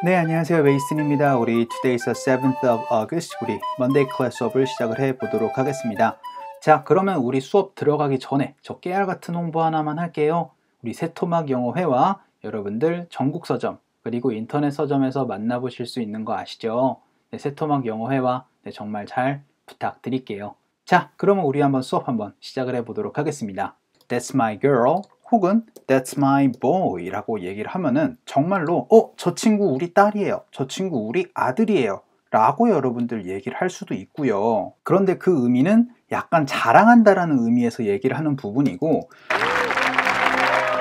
네, 안녕하세요. 메이슨입니다. 우리 Today's the 7th of August. 우리 Monday 클래스 수업을 시작을 해 보도록 하겠습니다. 자, 그러면 우리 수업 들어가기 전에 저 깨알 같은 홍보 하나만 할게요. 우리 새토막 영어회화 여러분들 전국 서점 그리고 인터넷 서점에서 만나보실 수 있는 거 아시죠? 네, 새토막 영어회화 네, 정말 잘 부탁드릴게요. 자, 그러면 우리 한번 수업 한번 시작을 해 보도록 하겠습니다. That's my girl. 혹은 That's my boy 라고 얘기를 하면은 정말로 어, 저 친구 우리 딸이에요. 저 친구 우리 아들이에요. 라고 여러분들 얘기를 할 수도 있고요. 그런데 그 의미는 약간 자랑한다라는 의미에서 얘기를 하는 부분이고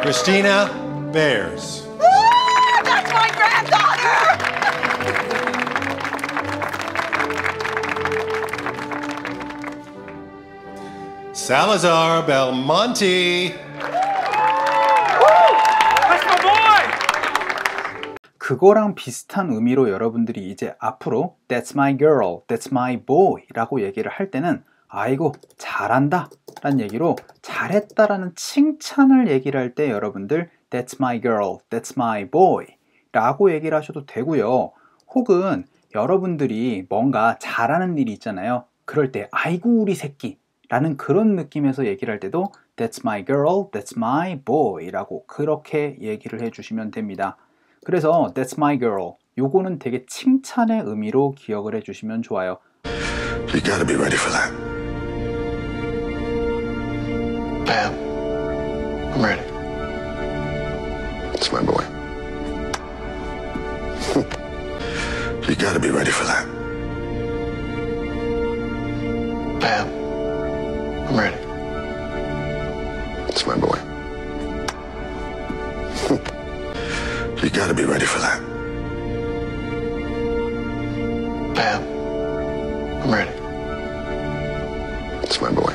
Christina Bears. That's my granddaughter! Salazar Belmonte. 그거랑 비슷한 의미로 여러분들이 이제 앞으로 That's my girl, That's my boy 라고 얘기를 할 때는 아이고 잘한다 라는 얘기로 잘했다 라는 칭찬을 얘기를 할 때 여러분들 That's my girl, That's my boy 라고 얘기를 하셔도 되고요. 혹은 여러분들이 뭔가 잘하는 일이 있잖아요. 그럴 때 아이고 우리 새끼 라는 그런 느낌에서 얘기를 할 때도 That's my girl, That's my boy 라고 그렇게 얘기를 해주시면 됩니다 그래서 That's my girl. 요거는 되게 칭찬의 의미로 기억을 해주시면 좋아요. You gotta be ready for that. Pam, I'm ready. It's my boy. you gotta be ready for that. Pam, I'm ready. It's my boy. You gotta be ready for that. Pam, I'm ready. It's my boy.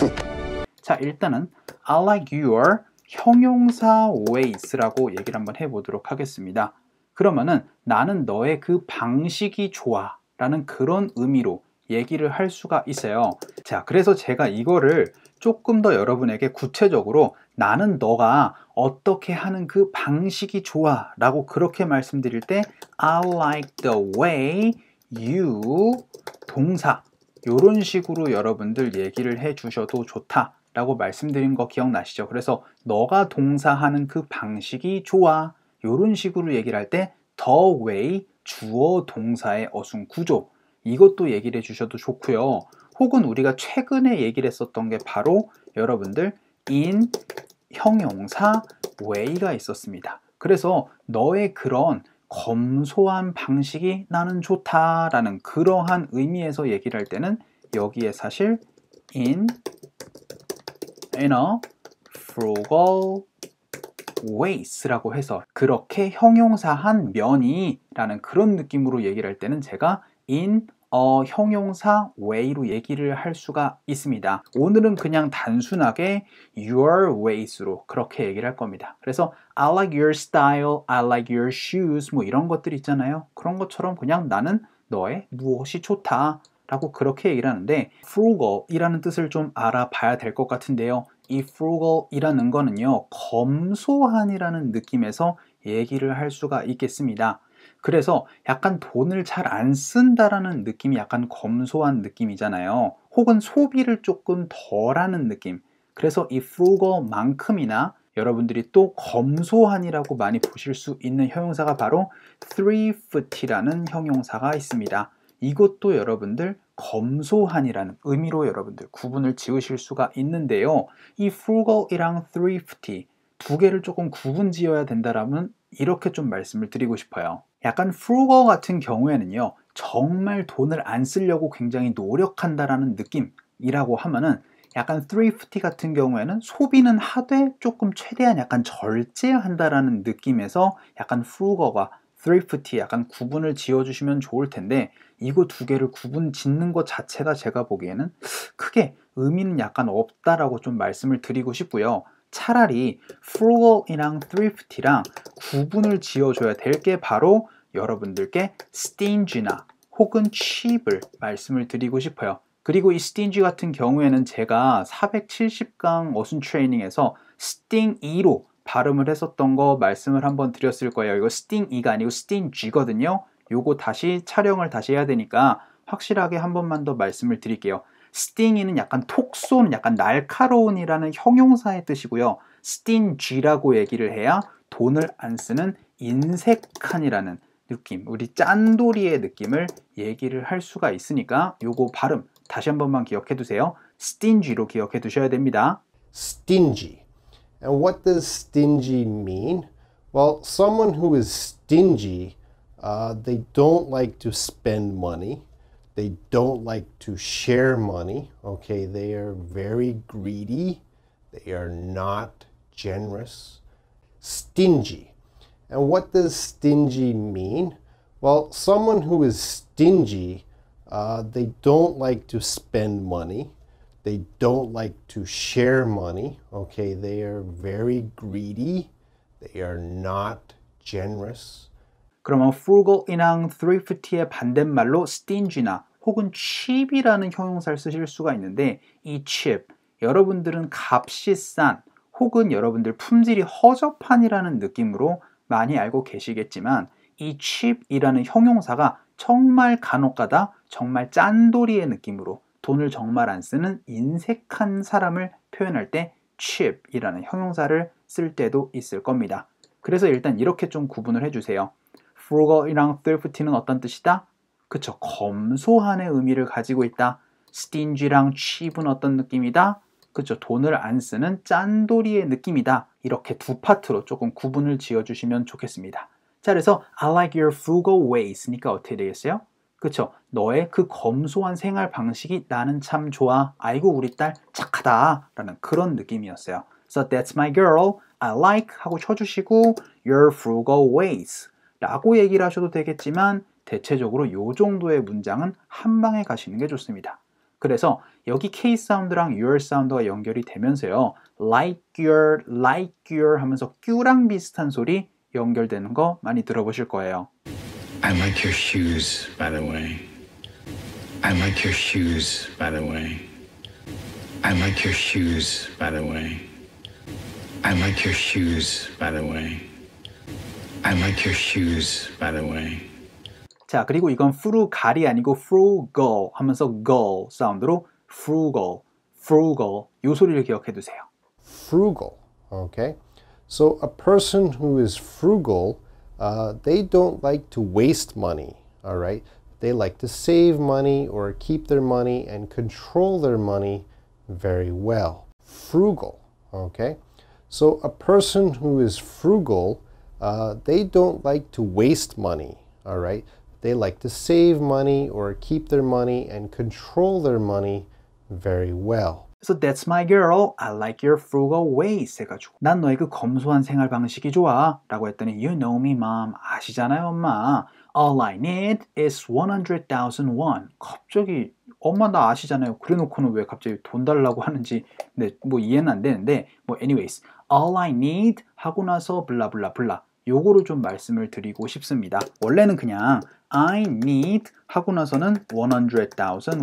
자, 일단은 I like your 형용사 ways라고 얘기를 한번 해보도록 하겠습니다. 그러면은 나는 너의 그 방식이 좋아 라는 그런 의미로 얘기를 할 수가 있어요. 자, 그래서 제가 이거를 조금 더 여러분에게 구체적으로 나는 너가 어떻게 하는 그 방식이 좋아? 라고 그렇게 말씀드릴 때 I like the way you 동사. 이런 식으로 여러분들 얘기를 해 주셔도 좋다. 라고 말씀드린 거 기억나시죠? 그래서 너가 동사하는 그 방식이 좋아. 이런 식으로 얘기를 할 때 the way 주어 동사의 어순 구조. 이것도 얘기를 해 주셔도 좋고요. 혹은 우리가 최근에 얘기를 했었던 게 바로 여러분들 in 형용사 way가 있었습니다. 그래서 너의 그런 검소한 방식이 나는 좋다라는 그러한 의미에서 얘기를 할 때는 여기에 사실 in in a frugal ways라고 해서 그렇게 형용사한 면이 라는 그런 느낌으로 얘기를 할 때는 제가 in 어, 형용사 way로 얘기를 할 수가 있습니다. 오늘은 그냥 단순하게 your ways로 그렇게 얘기를 할 겁니다. 그래서 I like your style, I like your shoes 뭐 이런 것들 있잖아요. 그런 것처럼 그냥 나는 너의 무엇이 좋다 라고 그렇게 얘기를 하는데 frugal이라는 뜻을 좀 알아봐야 될 것 같은데요. 이 frugal이라는 거는요. 검소한이라는 느낌에서 얘기를 할 수가 있겠습니다. 그래서 약간 돈을 잘 안 쓴다라는 느낌이 약간 검소한 느낌이잖아요. 혹은 소비를 조금 덜 하는 느낌. 그래서 이 frugal만큼이나 여러분들이 또 검소한이라고 많이 보실 수 있는 형용사가 바로 thrift이라는 형용사가 있습니다. 이것도 여러분들 검소한이라는 의미로 여러분들 구분을 지으실 수가 있는데요. 이 frugal이랑 thrifty 두 개를 조금 구분 지어야 된다라면 이렇게 좀 말씀을 드리고 싶어요. 약간 frugal 같은 경우에는요. 정말 돈을 안 쓰려고 굉장히 노력한다라는 느낌이라고 하면은 약간 thrifty 같은 경우에는 소비는 하되 조금 최대한 약간 절제한다라는 느낌에서 약간 frugal과 thrifty 약간 구분을 지어주시면 좋을 텐데 이거 두 개를 구분 짓는 것 자체가 제가 보기에는 크게 의미는 약간 없다라고 좀 말씀을 드리고 싶고요. 차라리 frugal이랑 thrifty랑 구분을 지어줘야 될 게 바로 여러분들께 stingy나 혹은 cheap을 말씀을 드리고 싶어요. 그리고 이 stingy 같은 경우에는 제가 470강 어순 트레이닝에서 sting 2로 발음을 했었던 거 말씀을 한번 드렸을 거예요. 이거 sting이가 아니고 sting거든요. 요거 다시 촬영을 다시 해야 되니까 확실하게 한 번만 더 말씀을 드릴게요. Sting이는 약간 톡 쏘는 약간 날카로운이라는 형용사의 뜻이고요. stingy라고 얘기를 해야 돈을 안 쓰는 인색한이라는 느낌, 우리 짠돌이의 느낌을 얘기를 할 수가 있으니까 요거 발음 다시 한 번만 기억해 두세요. stingy로 기억해 두셔야 됩니다. stingy. And what does stingy mean? Well, someone who is stingy, uh, they don't like to spend money. They don't like to share money. Okay, they are very greedy. They are not generous. Stingy. And what does stingy mean? Well, someone who is stingy, uh, they don't like to spend money. They don't like to share money. Okay, they are very greedy. They are not generous. 그러면 frugal이랑 thrifty의 반대말로 stingy나 혹은 cheap이라는 형용사를 쓰실 수가 있는데 이 cheap 여러분들은 값이 싼 혹은 여러분들 품질이 허접한이라는 느낌으로 많이 알고 계시겠지만 이 cheap이라는 형용사가 정말 간혹가다 정말 짠돌이의 느낌으로 돈을 정말 안 쓰는 인색한 사람을 표현할 때 cheap이라는 형용사를 쓸 때도 있을 겁니다. 그래서 일단 이렇게 좀 구분을 해주세요. Frugal이랑 thrifty는 어떤 뜻이다? 그쵸, 검소한의 의미를 가지고 있다. stingy랑 cheap은 어떤 느낌이다? 그쵸, 돈을 안 쓰는 짠돌이의 느낌이다. 이렇게 두 파트로 조금 구분을 지어주시면 좋겠습니다. 자, 그래서 I like your frugal ways니까 어떻게 되겠어요? 그쵸, 너의 그 검소한 생활 방식이 나는 참 좋아. 아이고, 우리 딸 착하다. 라는 그런 느낌이었어요. So that's my girl. I like 하고 쳐주시고 your frugal ways 라고 얘기를 하셔도 되겠지만 대체적으로 이 정도의 문장은 한 방에 가시는 게 좋습니다. 그래서 여기 K 사운드랑 your 사운드가 연결이 되면서요. like your, like your 하면서 Q랑 비슷한 소리 연결되는 거 많이 들어보실 거예요. I like your shoes, by the way. I like your shoes, by the way. I like your shoes, by the way. I like your shoes, by the way. I like your shoes, by the way. 자, 그리고 이건 frugal이 아니고 frugal 하면서 gal 사운드로 frugal, frugal 요 소리를 기억해 두세요. Frugal. Okay? So a person who is frugal, uh, they don't like to waste money. All right? They like to save money or keep their money and control their money very well. Frugal. Okay? So a person who is frugal, uh, they don't like to waste money. All right? They like to save money or keep their money and control their money very well. So that's my girl. I like your frugal ways 해가지고 난 너의 그 검소한 생활 방식이 좋아 라고 했더니 You know me mom 아시잖아요 엄마 All I need is 100,000 won 갑자기 엄마 나 아시잖아요 그래놓고는 왜 갑자기 돈 달라고 하는지 네, 뭐 이해는 안 되는데 뭐 anyways All I need 하고 나서 블라블라 블라 요거를 좀 말씀을 드리고 싶습니다 원래는 그냥 I need 하고 나서는 100,000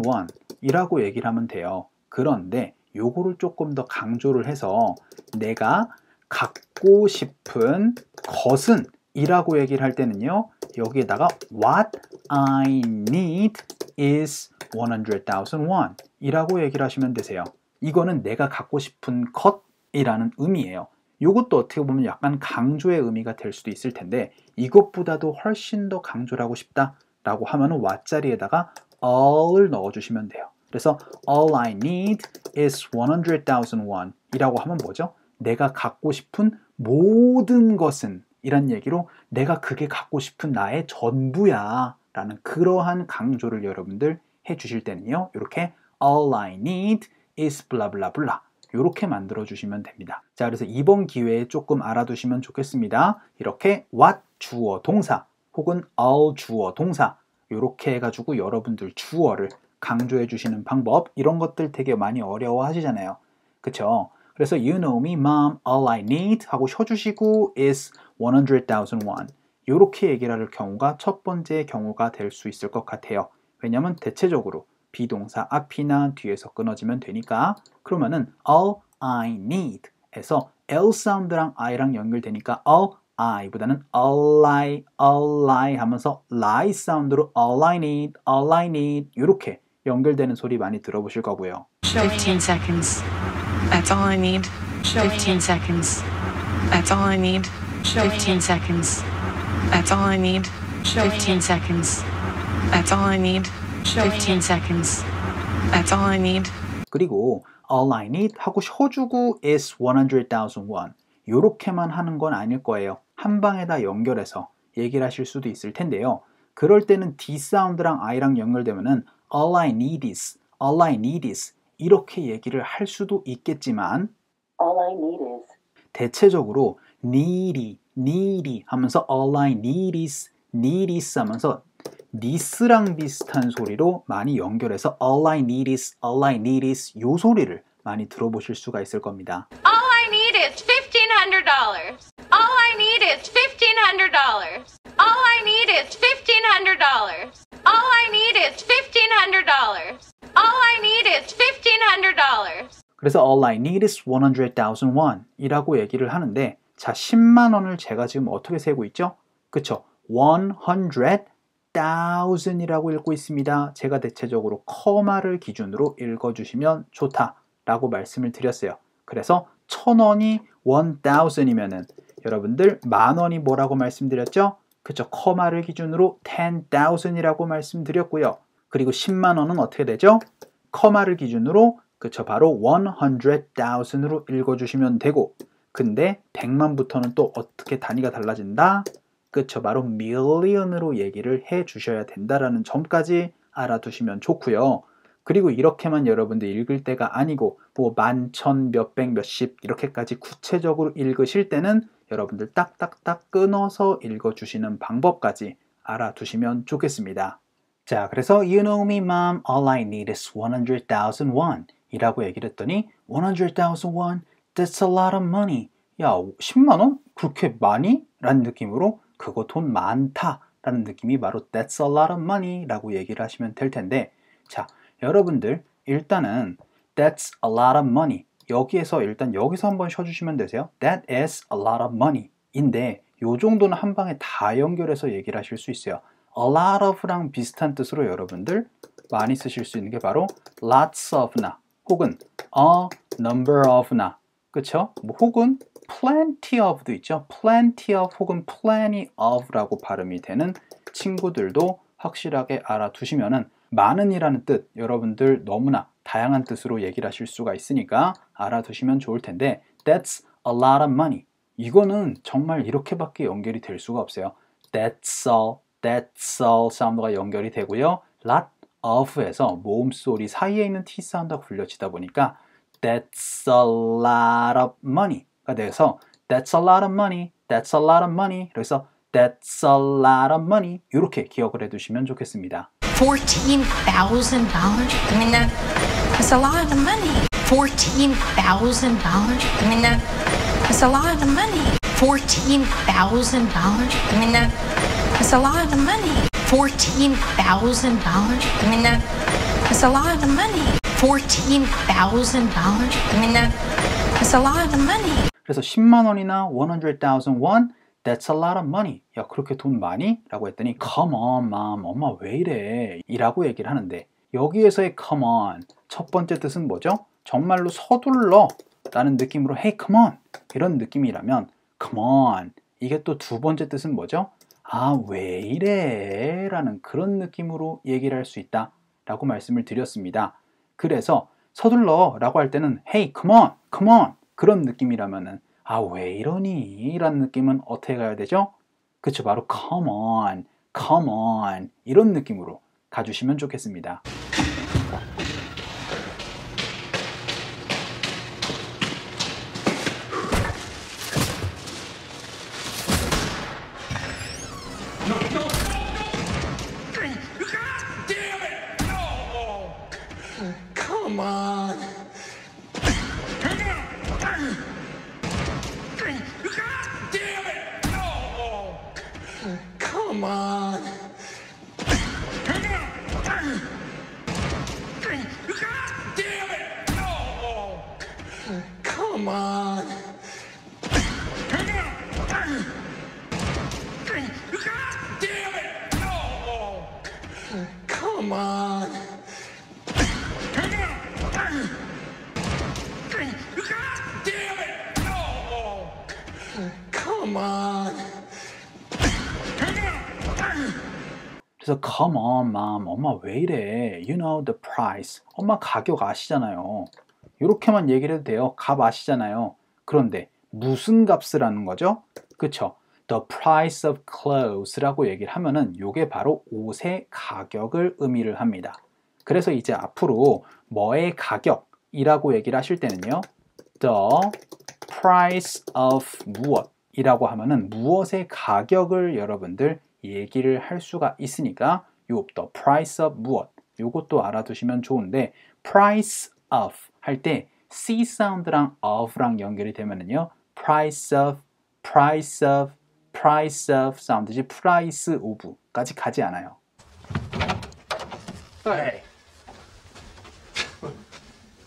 won 이라고 얘기를 하면 돼요 그런데 요거를 조금 더 강조를 해서 내가 갖고 싶은 것은 이라고 얘기를 할 때는요. 여기에다가 what I need is 100,000 won 이라고 얘기를 하시면 되세요. 이거는 내가 갖고 싶은 것이라는 의미예요. 이것도 어떻게 보면 약간 강조의 의미가 될 수도 있을 텐데 이것보다도 훨씬 더 강조를 하고 싶다 라고 하면 what 자리에다가 all을 넣어주시면 돼요. 그래서 all I need is 100,000 won 이라고 하면 뭐죠? 내가 갖고 싶은 모든 것은 이란 얘기로 내가 그게 갖고 싶은 나의 전부야 라는 그러한 강조를 여러분들 해 주실 때는요 이렇게 all I need is blah blah blah 이렇게 만들어 주시면 됩니다. 자 그래서 이번 기회에 조금 알아두시면 좋겠습니다. 이렇게 what 주어 동사 혹은 all 주어 동사 이렇게 해가지고 여러분들 주어를 강조해 주시는 방법 이런 것들 되게 많이 어려워 하시잖아요. 그쵸? 그래서 you know me mom all I need 하고 쉬어주시고 is 100,000 won. 이렇게 얘기를 할 경우가 첫 번째 경우가 될 수 있을 것 같아요. 왜냐면 대체적으로 비동사 앞이나 뒤에서 끊어지면 되니까 그러면은 all I need e서 L 사운드랑 I랑 연결되니까 all I보다는 all I, all I 하면서 lie 사운드로 all I need, all I need 이렇게 연결되는 소리 많이 들어보실 거고요. 15 seconds. That's all I need. 15 seconds. That's all I need. 15 seconds. That's all I need. 15 seconds. That's all I need. 15 seconds. That's all I need. 그리고 all I need 하고 쉬어주고 is 100,000 won 이렇게만 하는 건 아닐 거예요. 한 방에다 연결해서 얘기를 하실 수도 있을 텐데요. 그럴 때는 D 사운드랑 I랑 연결되면은 all I need is, all I need is 이렇게 얘기를 할 수도 있겠지만 All I need is. 대체적으로 needy, needy 하면서 all I need is, need is 하면서 this랑 비슷한 소리로 많이 연결해서 all I need is, all I need is 요 소리를 많이 들어보실 수가 있을 겁니다. All I need is $1,500. All I need is $1,500. All I need is $1,500. All I need is $1,500. All I need is $1,500. 그래서 all I need is 100,000 won 이라고 얘기를 하는데 자 10만 원을 제가 지금 어떻게 세고 있죠? 그쵸? 100,000 이라고 읽고 있습니다. 제가 대체적으로 커마를 기준으로 읽어주시면 좋다라고 말씀을 드렸어요. 그래서 천 원이 1,000이면은 여러분들 만 원이 뭐라고 말씀드렸죠? 그쵸? 커마를 기준으로 10,000이라고 말씀드렸고요. 그리고 10만 원은 어떻게 되죠? 커마를 기준으로 그쵸 바로 100,000으로 읽어주시면 되고 근데 100만부터는 또 어떻게 단위가 달라진다? 그쵸 바로 million으로 얘기를 해 주셔야 된다라는 점까지 알아두시면 좋고요. 그리고 이렇게만 여러분들 읽을 때가 아니고 뭐 만천 몇백 몇십 이렇게까지 구체적으로 읽으실 때는 여러분들 딱딱딱 끊어서 읽어주시는 방법까지 알아두시면 좋겠습니다. 자, 그래서 You know me, mom. All I need is 100,000 won. 이라고 얘기를 했더니 100,000 won. That's a lot of money. 야, 10만 원? 그렇게 많이? 라는 느낌으로 그거 돈 많다. 라는 느낌이 바로 That's a lot of money. 라고 얘기를 하시면 될 텐데 자, 여러분들 일단은 That's a lot of money. 여기에서 일단 여기서 한번 쉬어주시면 되세요. That is a lot of money. 인데 요 정도는 한 방에 다 연결해서 얘기를 하실 수 있어요. a lot of랑 비슷한 뜻으로 여러분들 많이 쓰실 수 있는 게 바로 lots of나 혹은 a number of나 그쵸? 뭐 혹은 plenty of도 있죠. plenty of 혹은 plenty of라고 발음이 되는 친구들도 확실하게 알아두시면은 많은이라는 뜻 여러분들 너무나 다양한 뜻으로 얘기를 하실 수가 있으니까 알아두시면 좋을 텐데 that's a lot of money 이거는 정말 이렇게밖에 연결이 될 수가 없어요. that's all that's all 사운드가 연결이 되고요. lot of에서 모음 소리 사이에 있는 t 사운드가 굴려지다 보니까 that's a lot of money가 돼서 that's a lot of money, that's a lot of money. 그래서 that's a lot of money 이렇게 기억을 해두시면 좋겠습니다. $14,000? I mean, that, that's a lot of money. $14,000? I mean, that, that's a lot of money. $14,000? I mean, that, that's a lot of money. $14,000? I mean, that, that's a lot of money. $14,000? I mean, that, that's a lot of money. 그래서 10만 원이나 100,000 won That's a lot of money. 야, 그렇게 돈 많이? 라고 했더니 Come on, mom. 엄마 왜 이래? 이라고 얘기를 하는데 여기에서의 come on 첫 번째 뜻은 뭐죠? 정말로 서둘러 라는 느낌으로 Hey, come on. 이런 느낌이라면 Come on. 이게 또 두 번째 뜻은 뭐죠? 아, 왜 이래? 라는 그런 느낌으로 얘기를 할 수 있다. 라고 말씀을 드렸습니다. 그래서 서둘러 라고 할 때는 Hey, come on, come on. 그런 느낌이라면은 아, 왜 이러니? 라는 느낌은 어떻게 가야 되죠? 그쵸, 바로 come on, come on. 이런 느낌으로 가주시면 좋겠습니다. Come on. Damn it! No! Come on. Come on, mom. 엄마 왜 이래? You know the price. 엄마 가격 아시잖아요. 이렇게만 얘기를 해도 돼요. 값 아시잖아요. 그런데 무슨 값을 하는 거죠? 그쵸? The price of clothes라고 얘기를 하면은 이게 바로 옷의 가격을 의미를 합니다. 그래서 이제 앞으로 뭐의 가격이라고 얘기를 하실 때는요. The price of 무엇 이라고 하면은 무엇의 가격을 여러분들 얘기를 할 수가 있으니까 요 the price of 무엇 요것도 알아두시면 좋은데 price of 할 때 c 사운드랑 of랑 연결이 되면은요 price of price of price of 사운드지 price of까지 가지 않아요. Hey.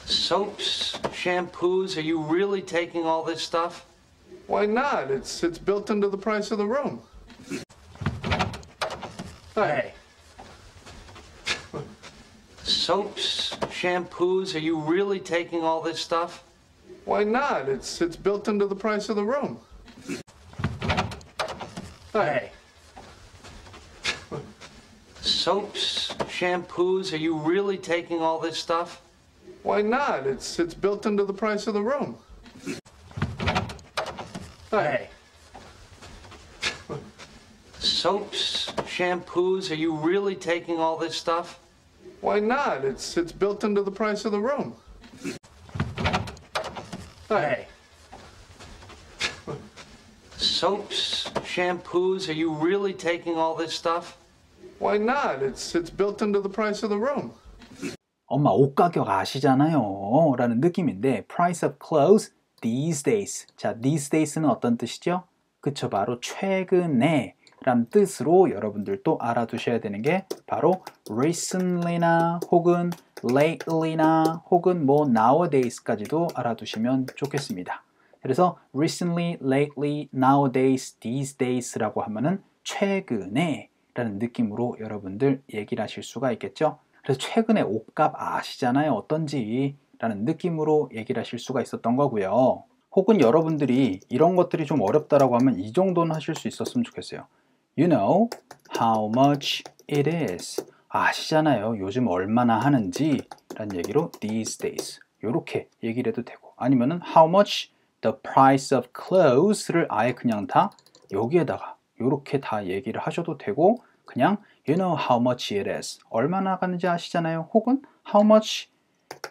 Soaps, shampoos, are you really taking all this stuff? Why not? It's it's built into the price of the room. Hey. Soaps, shampoos, are you really taking all this stuff? Why not? It's it's built into the price of the room. Hey. Soaps, shampoos, are you really taking all this stuff? Why not? It's it's built into the price of the room. Hey. Soaps, shampoos, are you really taking all this stuff? Why not? It's it's built into the price of the room. Hey. Soaps, shampoos, are you really taking all this stuff? Why not? It's it's built into the price of the room. 엄마 옷 가격 아시잖아요. 라는 느낌인데 price of clothes these days. 자, these days는 어떤 뜻이죠? 그쵸, 바로 최근에 라는 뜻으로 여러분들도 알아두셔야 되는 게 바로 recently나 혹은 lately나 혹은 뭐 nowadays까지도 알아두시면 좋겠습니다. 그래서 recently, lately, nowadays, these days라고 하면은 최근에 라는 느낌으로 여러분들 얘기를 하실 수가 있겠죠. 그래서 최근에 옷값 아시잖아요. 어떤지 라는 느낌으로 얘기를 하실 수가 있었던 거고요. 혹은 여러분들이 이런 것들이 좀 어렵다라고 하면 이 정도는 하실 수 있었으면 좋겠어요. You know how much it is. 아시잖아요. 요즘 얼마나 하는지 라는 얘기로 these days. 이렇게 얘기를 해도 되고 아니면은 how much the price of clothes를 아예 그냥 다 여기에다가 이렇게 다 얘기를 하셔도 되고 그냥 you know how much it is. 얼마나 가는지 아시잖아요. 혹은 how much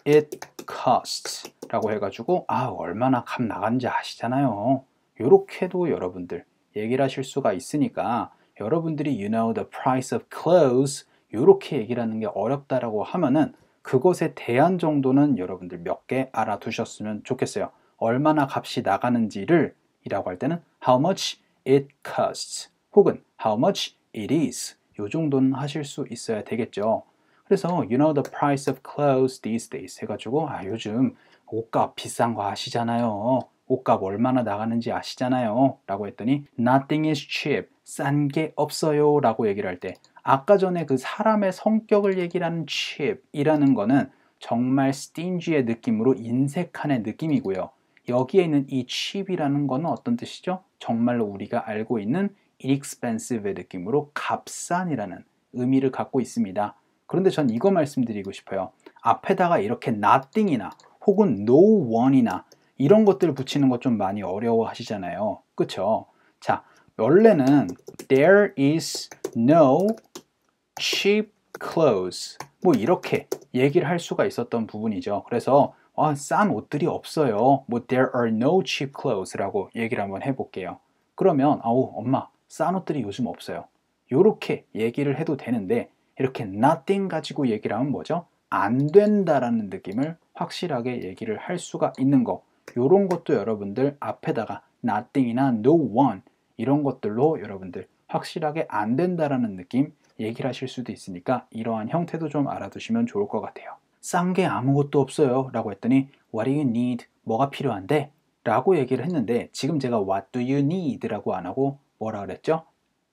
it costs 라고 해가지고 아 얼마나 값 나간지 아시잖아요. 이렇게도 여러분들 얘기를 하실 수가 있으니까 여러분들이 you know the price of clothes 이렇게 얘기를 하는 게 어렵다라고 하면은 그것에 대한 정도는 여러분들 몇 개 알아두셨으면 좋겠어요. 얼마나 값이 나가는지를 이라고 할 때는 how much it costs 혹은 how much it is 요 정도는 하실 수 있어야 되겠죠. 그래서 you know the price of clothes these days 해가지고 아 요즘 옷값 비싼 거 아시잖아요. 옷값 얼마나 나가는지 아시잖아요. 라고 했더니 nothing is cheap. 싼 게 없어요. 라고 얘기를 할 때 아까 전에 그 사람의 성격을 얘기를 하는 cheap이라는 거는 정말 stingy의 느낌으로 인색한의 느낌이고요. 여기에 있는 이 cheap이라는 거는 어떤 뜻이죠? 정말로 우리가 알고 있는 inexpensive의 느낌으로 값싼이라는 의미를 갖고 있습니다. 그런데 전 이거 말씀드리고 싶어요. 앞에다가 이렇게 nothing이나 혹은 no one이나 이런 것들을 붙이는 것 좀 많이 어려워 하시잖아요. 그쵸? 자, 원래는 there is no cheap clothes 뭐 이렇게 얘기를 할 수가 있었던 부분이죠. 그래서 아, 싼 옷들이 없어요. 뭐 there are no cheap clothes라고 얘기를 한번 해볼게요. 그러면 아우 엄마 싼 옷들이 요즘 없어요. 이렇게 얘기를 해도 되는데 이렇게 nothing 가지고 얘기를 하면 뭐죠? 안 된다라는 느낌을 확실하게 얘기를 할 수가 있는 거. 이런 것도 여러분들 앞에다가 nothing이나 no one 이런 것들로 여러분들 확실하게 안 된다라는 느낌 얘기를 하실 수도 있으니까 이러한 형태도 좀 알아두시면 좋을 것 같아요. 싼 게 아무것도 없어요 라고 했더니 What do you need? 뭐가 필요한데? 라고 얘기를 했는데 지금 제가 what do you need? 라고 안 하고 뭐라 그랬죠?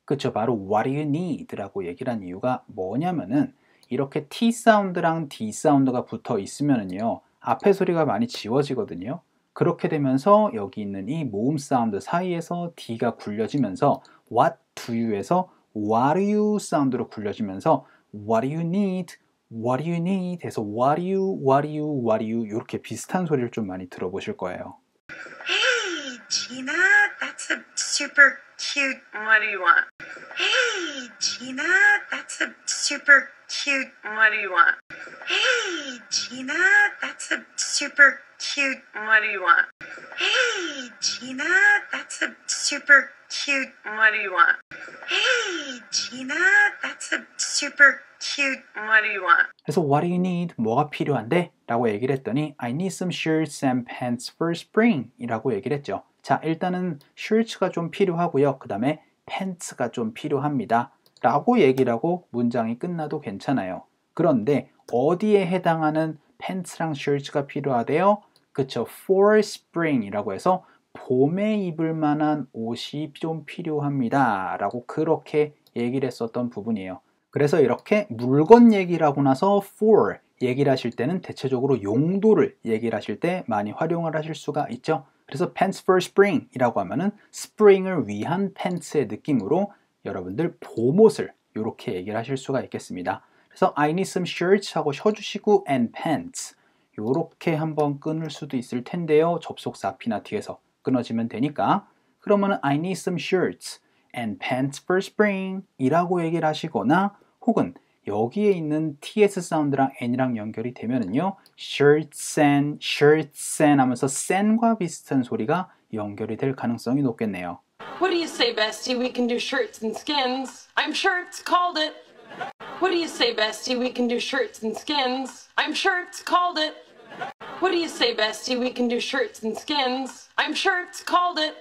그쵸 바로 what do you need? 라고 얘기를 한 이유가 뭐냐면은 이렇게 T 사운드랑 D 사운드가 붙어 있으면은요 앞에 소리가 많이 지워지거든요 그렇게 되면서 여기 있는 이 모음 사운드 사이에서 D가 굴려지면서 what do you에서 what do you 사운드로 굴려지면서 what do you need? what do you need? 해서 what do you, what do you, what do you 이렇게 비슷한 소리를 좀 많이 들어보실 거예요 Hey, Gina, that's a super cute. What do you want? Hey, Gina, that's a super cute. What do you want? Hey, Gina, that's a super cute. What do you want? Hey, Gina, that's a super cute. What do you want? Hey, Gina, that's a super cute. What do you want? 그래서 what do you need? 뭐가 필요한데? 라고 얘기를 했더니 I need some shirts and pants for spring 이라고 얘기를 했죠. 자 일단은 shirts가 좀 필요하고요. 그 다음에 pants가 좀 필요합니다. 라고 얘기를 하고 문장이 끝나도 괜찮아요. 그런데 어디에 해당하는 pants랑 shirts가 필요하대요? 그쵸 for spring 이라고 해서 봄에 입을 만한 옷이 좀 필요합니다. 라고 그렇게 얘기를 했었던 부분이에요. 그래서 이렇게 물건 얘기를 하고 나서 for 얘기를 하실 때는 대체적으로 용도를 얘기를 하실 때 많이 활용을 하실 수가 있죠. 그래서 pants for spring 이라고 하면은 spring을 위한 팬츠의 느낌으로 여러분들 봄옷을 이렇게 얘기를 하실 수가 있겠습니다. 그래서 I need some shirts 하고 쉬어주시고 and pants 이렇게 한번 끊을 수도 있을 텐데요. 접속사 앞이나 뒤에서 끊어지면 되니까 그러면은 I need some shirts and pants for spring 이라고 얘기를 하시거나 혹은 여기에 있는 TS 사운드랑 N이랑 연결이 되면은요 shirts and shirts and 하면서 sand과 비슷한 소리가 연결이 될 가능성이 높겠네요. What do you say, Bestie? We can do shirts and skins. I'm sure it's called it. What do you say, Bestie? We can do shirts and skins. I'm sure it's called it. What do you say, Bestie? We can do shirts and skins. I'm sure it's called it.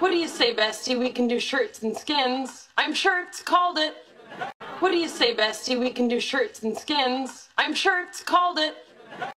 What do you say, Bestie? We can do shirts and skins. I'm sure it's called it. What do you say, Bestie? We can do shirts and skins. I'm sure it's called it.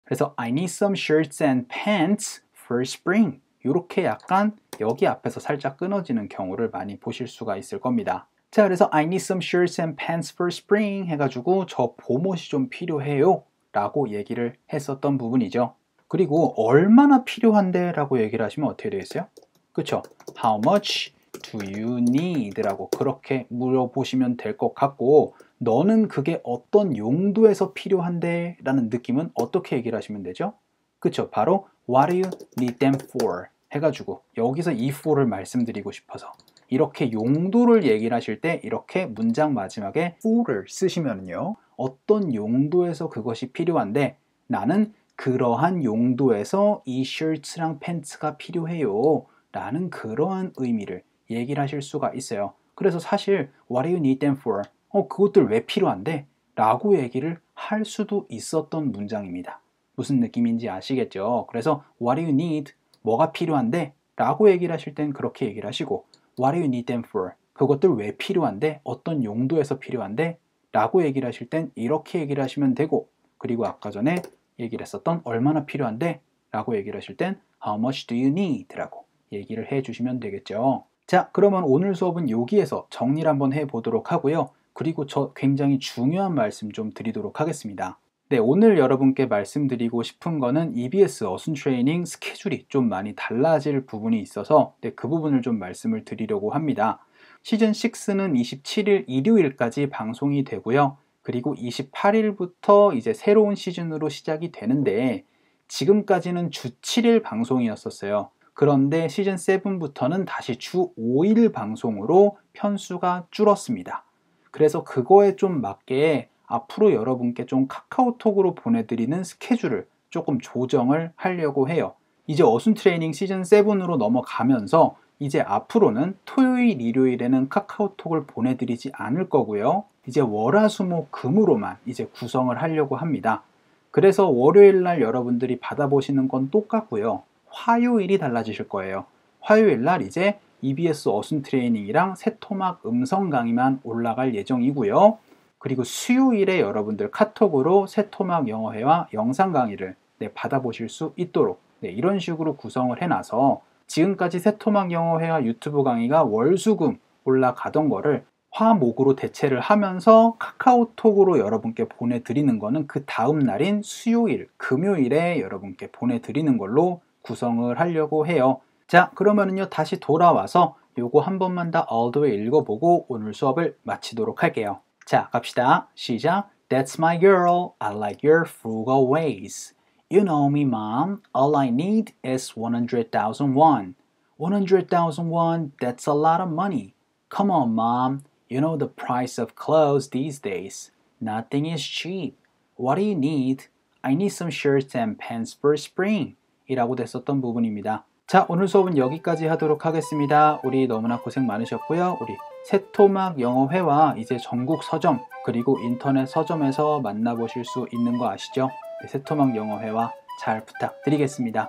그래서 I need some shirts and pants for spring. 이렇게 약간 여기 앞에서 살짝 끊어지는 경우를 많이 보실 수가 있을 겁니다. 자, 그래서 I need some shirts and pants for spring 해가지고 저 봄옷이 좀 필요해요. 라고 얘기를 했었던 부분이죠. 그리고 얼마나 필요한데 라고 얘기를 하시면 어떻게 되겠어요? 그쵸? How much do you need? 라고 그렇게 물어보시면 될 것 같고 너는 그게 어떤 용도에서 필요한데? 라는 느낌은 어떻게 얘기를 하시면 되죠? 그쵸? 바로 What do you need them for? 해가지고 여기서 이 for를 말씀드리고 싶어서 이렇게 용도를 얘기를 하실 때 이렇게 문장 마지막에 for를 쓰시면요 어떤 용도에서 그것이 필요한데 나는 그러한 용도에서 이 셔츠랑 팬츠가 필요해요 라는 그러한 의미를 얘기를 하실 수가 있어요 그래서 사실 What do you need them for? 어, 그것들 왜 필요한데? 라고 얘기를 할 수도 있었던 문장입니다 무슨 느낌인지 아시겠죠? 그래서 What do you need? 뭐가 필요한데? 라고 얘기를 하실 땐 그렇게 얘기를 하시고 What do you need them for? 그것들 왜 필요한데? 어떤 용도에서 필요한데? 라고 얘기를 하실 땐 이렇게 얘기를 하시면 되고 그리고 아까 전에 얘기를 했었던 얼마나 필요한데? 라고 얘기를 하실 땐 How much do you need? 라고 얘기를 해 주시면 되겠죠. 자, 그러면 오늘 수업은 여기에서 정리를 한번 해 보도록 하고요. 그리고 저 굉장히 중요한 말씀 좀 드리도록 하겠습니다. 네, 오늘 여러분께 말씀드리고 싶은 거는 EBS 어순 트레이닝 스케줄이 좀 많이 달라질 부분이 있어서 네, 그 부분을 좀 말씀을 드리려고 합니다. 시즌 6는 27일 일요일까지 방송이 되고요. 그리고 28일부터 이제 새로운 시즌으로 시작이 되는데 지금까지는 주 7일 방송이었었어요. 그런데 시즌 7부터는 다시 주 5일 방송으로 편수가 줄었습니다. 그래서 그거에 좀 맞게 앞으로 여러분께 좀 카카오톡으로 보내드리는 스케줄을 조금 조정을 하려고 해요. 이제 어순 트레이닝 시즌 7으로 넘어가면서 이제 앞으로는 토요일, 일요일에는 카카오톡을 보내드리지 않을 거고요. 이제 월화수목 금으로만 이제 구성을 하려고 합니다. 그래서 월요일 날 여러분들이 받아보시는 건 똑같고요. 화요일이 달라지실 거예요. 화요일 날 이제 EBS 어순 트레이닝이랑 새토막 음성 강의만 올라갈 예정이고요. 그리고 수요일에 여러분들 카톡으로 새토막 영어회화 영상 강의를 네, 받아보실 수 있도록 네, 이런 식으로 구성을 해놔서 지금까지 새토막 영어회화 유튜브 강의가 월수금 올라가던 거를 화목으로 대체를 하면서 카카오톡으로 여러분께 보내드리는 거는 그 다음 날인 수요일, 금요일에 여러분께 보내드리는 걸로 구성을 하려고 해요. 자, 그러면은요, 다시 돌아와서 요거 한 번만 다 all the way 읽어보고 오늘 수업을 마치도록 할게요. 자, 갑시다. 시작. That's my girl. I like your frugal ways. You know me, mom. All I need is 100,000 won. 100,000 won, that's a lot of money. Come on, mom. You know the price of clothes these days. Nothing is cheap. What do you need? I need some shirts and pants for spring. 이라고 됐었던 부분입니다. 자, 오늘 수업은 여기까지 하도록 하겠습니다. 우리 너무나 고생 많으셨고요. 우리 새토막 영어회화 이제 전국 서점 그리고 인터넷 서점에서 만나보실 수 있는 거 아시죠? 네, 새토막 영어회화 잘 부탁드리겠습니다.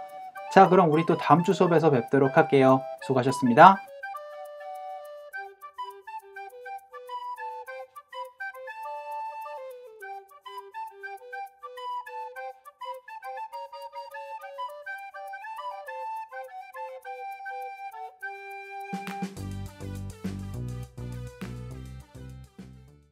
자, 그럼 우리 또 다음 주 수업에서 뵙도록 할게요. 수고하셨습니다.